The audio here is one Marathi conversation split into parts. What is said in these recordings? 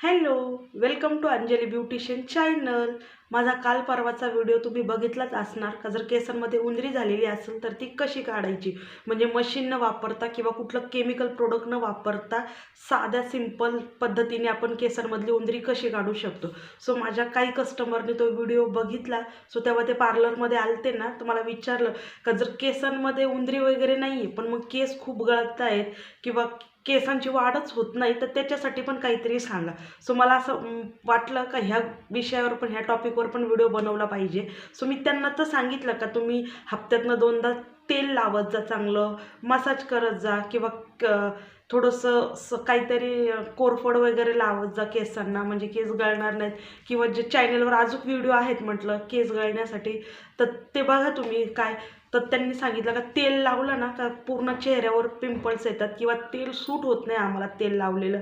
Hello, welcome to Anjali Beautician channel. माझा काल परवाचा व्हिडिओ तुम्ही बघितलाच असणार का? जर केसांमध्ये उंदरी झालेली असेल तर ती कशी काढायची? म्हणजे मशीन न वापरता किंवा कुठलं केमिकल प्रोडक्ट न वापरता साध्या सिंपल पद्धतीने आपण केसांमधली उंदरी कशी काढू शकतो? सो माझ्या काही कस्टमरने तो व्हिडिओ बघितला. सो तेव्हा ते पार्लरमध्ये आलते ना तर मला विचारलं का जर केसांमध्ये उंदरी वगैरे नाही आहे पण मग केस खूप गळत आहेत किंवा केसांची वाढच होत नाही तर त्याच्यासाठी पण काहीतरी सांगा. सो मला असं वाटलं का ह्या विषयावर पण ह्या टॉपिक टॉपिकवर पण व्हिडिओ बनवला पाहिजे. सो मी त्यांना तर सांगितलं का तुम्ही हप्त्यातनं दोनदा तेल लावत जा चांगलं मसाज करत जा किंवा क थोडंसं स काहीतरी कोरफड वगैरे लावत जा केसांना म्हणजे केस गळणार नाहीत. किंवा जे चॅनलवर अजून व्हिडिओ आहेत म्हटलं केस गळण्यासाठी तर ते बघा तुम्ही काय. तर त्यांनी सांगितलं का तेल लावलं ना का पूर्ण चेहऱ्यावर पिंपल्स येतात किंवा तेल सूट होत नाही आम्हाला तेल लावलेलं.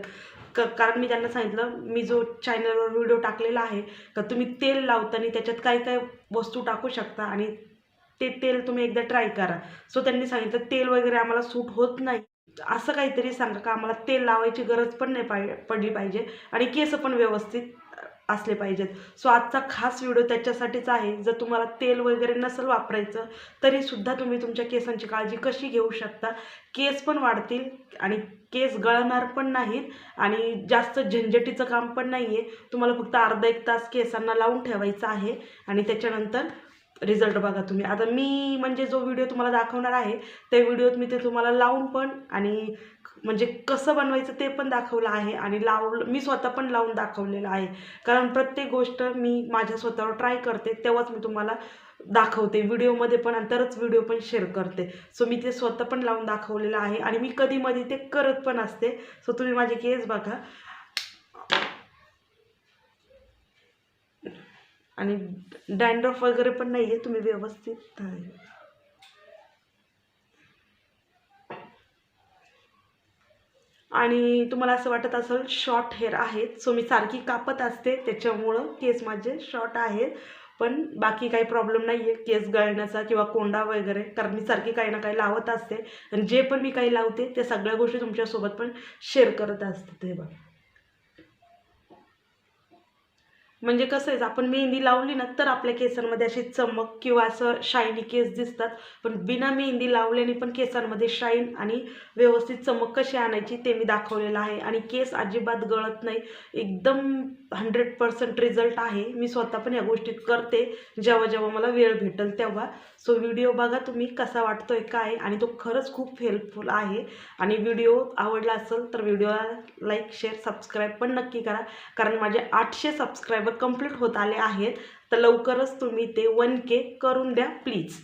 क कारण मी त्यांना सांगितलं मी जो चॅनलवर व्हिडिओ टाकलेला आहे का तुम्ही तेल लावताना त्याच्यात काय काय वस्तू टाकू शकता आणि ते तेल तुम्ही एकदा ट्राय करा. सो त्यांनी सांगितलं तेल वगैरे आम्हाला सूट होत नाही. असं काहीतरी सांगा का आम्हाला तेल लावायची गरज पण नाही पाय पडली पाहिजे आणि केस पण व्यवस्थित असले पाहिजेत. सो आजचा खास व्हिडिओ त्याच्यासाठीच आहे. जर तुम्हाला तेल वगैरे नसेल वापरायचं तरीसुद्धा तुम्ही तुमच्या केसांची काळजी कशी घेऊ शकता? केस पण वाढतील आणि केस गळणार पण नाहीत आणि जास्त झंझटीचं काम पण नाही आहे तुम्हाला फक्त अर्धा एक तास केसांना लावून ठेवायचं आहे आणि त्याच्यानंतर रिझल्ट बघा तुम्ही. आता मी म्हणजे जो व्हिडिओ तुम्हाला दाखवणार आहे त्या व्हिडिओत मी ते तुम्हाला लावून पण आणि म्हणजे कसं बनवायचं ते पण दाखवलं आहे आणि लावलं मी स्वतः पण लावून दाखवलेलं आहे. कारण प्रत्येक गोष्ट मी माझ्या स्वतःवर ट्राय करते तेव्हाच मी तुम्हाला दाखवते. व्हिडिओमध्ये पण आणि तरच व्हिडिओ पण शेअर करते. सो मी ते स्वतः पण लावून दाखवलेलं आहे आणि मी कधी मध्ये ते करत पण असते. सो तुम्ही माझे केस बघा. आणि डॅन्ड्रफ वगैरे पण नाही आहे तुम्ही व्यवस्थित आणि तुम्हाला असं वाटत असेल शॉर्ट हेअर आहेत. सो मी सारखी कापत असते त्याच्यामुळं केस माझे शॉर्ट आहेत. पण बाकी काही प्रॉब्लेम नाही आहे केस गळण्याचा किंवा कोंडा वगैरे कारण मी सारखी काही ना काही लावत असते. आणि जे पण मी काही लावते त्या सगळ्या गोष्टी तुमच्यासोबत पण शेअर करत असते ते बघा. म्हणजे कसं आहे आपण मेहंदी लावली ना तर आपल्या केसांमध्ये अशी चमक किंवा असं शायनी केस दिसतात. पण बिना मेहंदी लावल्याने पण केसांमध्ये शाईन आणि व्यवस्थित चमक कशी आणायची ते मी दाखवलेलं आहे. आणि केस अजिबात गळत नाही. एकदम हंड्रेड पर्सेंट रिझल्ट आहे. मी स्वतः पण या गोष्टीत करते. जेव्हा जेव्हा मला वेळ भेटेल तेव्हा. सो व्हिडिओ बघा तुम्ही कसा वाटतोय काय? आणि तो खरंच खूप हेल्पफुल आहे. आणि व्हिडिओ आवडला असेल तर व्हिडिओला लाईक शेअर सबस्क्राईब पण नक्की करा. कारण माझे आठशे सबस्क्रायबर कंप्लीट होत आले आहेत. तर लवकरच तुम्ही ते वन के करून द्या प्लीज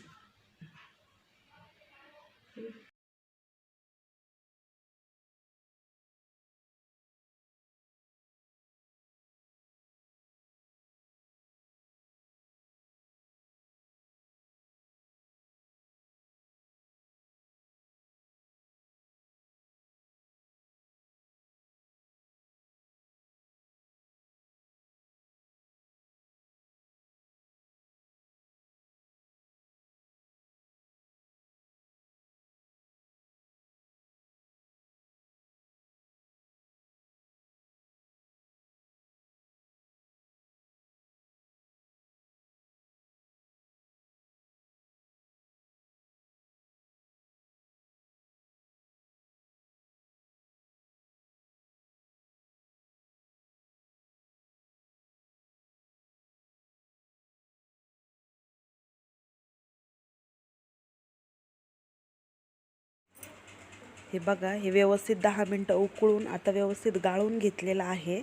हे बघा हे व्यवस्थित दहा मिनटं उकळून आता व्यवस्थित गाळून घेतलेलं आहे.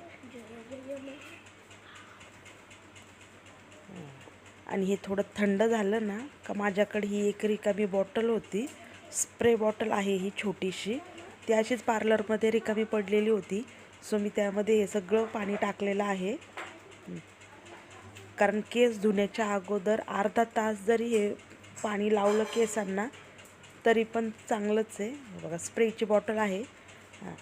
आणि हे थोडं थंड झालं ना का माझ्याकडे ही एक रिकामी बॉटल होती. स्प्रे बॉटल आहे ही छोटीशी. ती अशीच पार्लरमध्ये रिकामी पडलेली होती. सो मी त्यामध्ये हे सगळं पाणी टाकलेलं आहे. कारण केस धुण्याच्या अगोदर अर्धा तास जरी हे पाणी लावलं केसांना तरी पण चांगलंच आहे. बघा स्प्रेची बॉटल आहे. हां.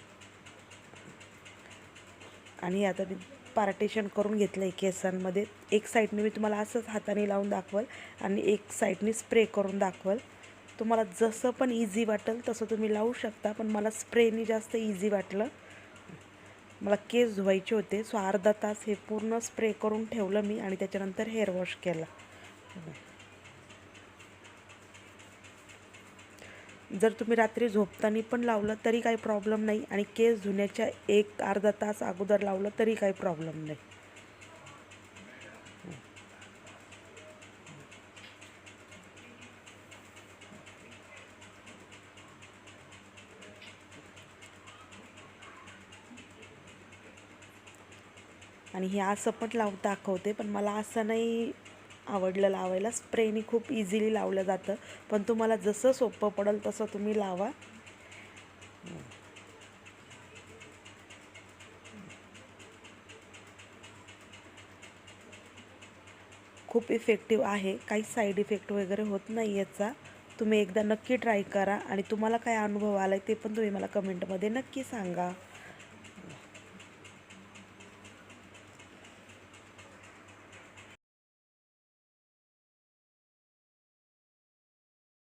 आणि आता मी पार्टेशन करून घेतलं आहे केसांमध्ये. एक साईडने मी तुम्हाला असंच हाताने लावून दाखवल आणि एक साईडने स्प्रे करून दाखवल. तुम्हाला जसं पण इझी वाटेल तसं तुम्ही लावू शकता पण मला स्प्रेनी जास्त इझी वाटलं. मला केस धुवायचे होते सो अर्धा तास हे पूर्ण स्प्रे करून ठेवलं मी आणि त्याच्यानंतर हेअर वॉश केला. जर तुम्ही रात्री झोपताना पण लावलं तरी काही प्रॉब्लेम नाही आणि केस धुण्याच्या एक अर्धा तास अगोदर लावलं तरी काही प्रॉब्लेम नाही. आणि हे असं पण लाव दाखवते पण मला असं नाही आवडलं लावायला. स्प्रेनी खूप इझिली लावलं जातं. पण तुम्हाला जसं सोपं पडेल तसं तुम्ही लावा. खूप इफेक्टिव्ह आहे. काही साईड इफेक्ट वगैरे होत नाही याचा. तुम्ही एकदा नक्की ट्राय करा. आणि तुम्हाला काय अनुभव आला आहे ते पण तुम्ही मला कमेंटमध्ये नक्की सांगा.